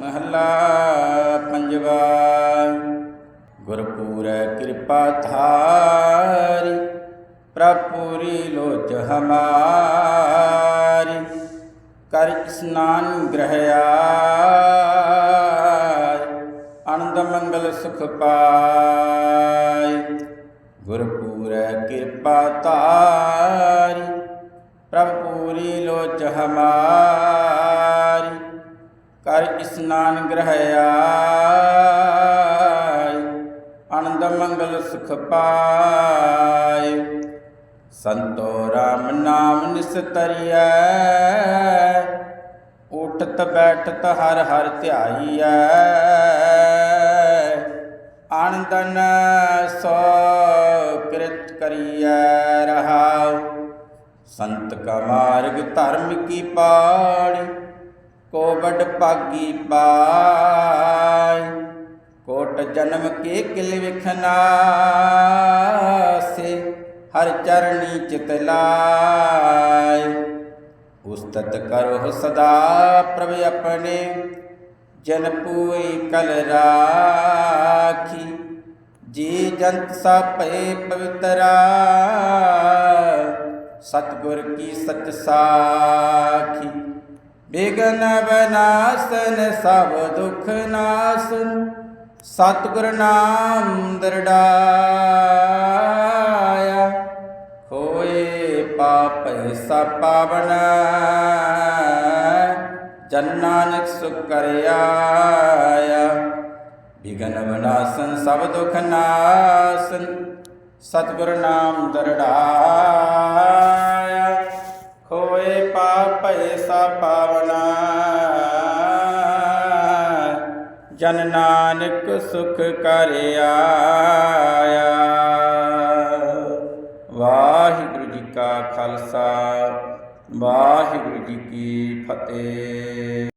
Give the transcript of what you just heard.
ਮਹਲਾ ਪੰਜਵਾ। ਗੁਰਪੂਰੈ ਕਿਰਪਾ ਧਾਰੀ ਪ੍ਰਪੂਰੀ ਲੋਚ ਹਮਾਰੀ। ਕਰ ਇਸਨਾਨ ਗ੍ਰਹਿਆਇ ਆਨੰਦ ਮੰਗਲ ਸੁਖ ਪਾਇ ਗੁਰਪੂਰੈ ਕਿਰਪਾ ਧਾਰੀ ਕਰ ਇਸਨਾਨ ਗ੍ਰਹਿਆਇ ਆਨੰਦ ਮੰਗਲ ਸੁਖ ਪਾਇ ਸੰਤੋ ਰਾਮ ਨਾਮ ਨਿਸਤਰੀਐ ਉਠਤ ਬੈਠਤ ਹਰ ਹਰ ਧਿਆਈਐ। ਆਨੰਦਨ ਸੋ ਕਿਰਤ ਕਰੀਐ ਰਹਾਉ। ਸੰਤ ਕਾ ਮਾਰਗ ਧਰਮ ਕੀ ਪਾੜੀ ਕੋ ਭਾਗੀ ਪਾਈ। ਕੋਟ ਜਨਮ ਕੇ ਕਿਲ ਵਿਖਨਾਸੇ ਹਰ ਚਰਣੀ ਚਿਤ ਲਾਇ ਉਸਤਤ ਕਰੋ ਸਦਾ ਪ੍ਰਭ ਆਪਣੇ, ਜਨ ਪੂਈ ਕਲ ਰਾਖੀ। ਜੀ ਜੰਤ ਸਾ ਭਏ ਪਵਿੱਤਰਾ ਸਤਗੁਰ ਕੀ ਸਚ ਸਾਖੀ। ਬਿਗਨ ਬਨਾਸਨ, ਸਭ ਦੁਖ ਨਾਸਨ ਸਤਿਗੁਰ ਨਾਮ ਦਰੜਾਇਆ ਹੋਏ ਪਾਪੈ ਸਾ ਪਾਵਨ। ਜਨ ਨਾਨਕ ਸੁਖ ਕਰਿਆ ਵਿਗਨ ਵਿਨਾਸਨ ਸਭ ਦੁਖ ਨਾਸਨ ਸਤਿਗੁਰ ਨਾਮ ਦਰੜਾਇਆ ਪਾਪੈ ਸਾ ਪਾਵਨਾ ਜਨ ਨਾਨਕ ਸੁਖ ਕਰਿਆ ਵਾਹਿਗੁਰੂ ਜੀ ਕਾ ਖਾਲਸਾ, ਵਾਹਿਗੁਰੂ ਜੀ ਕੀ ਫਤਿਹ।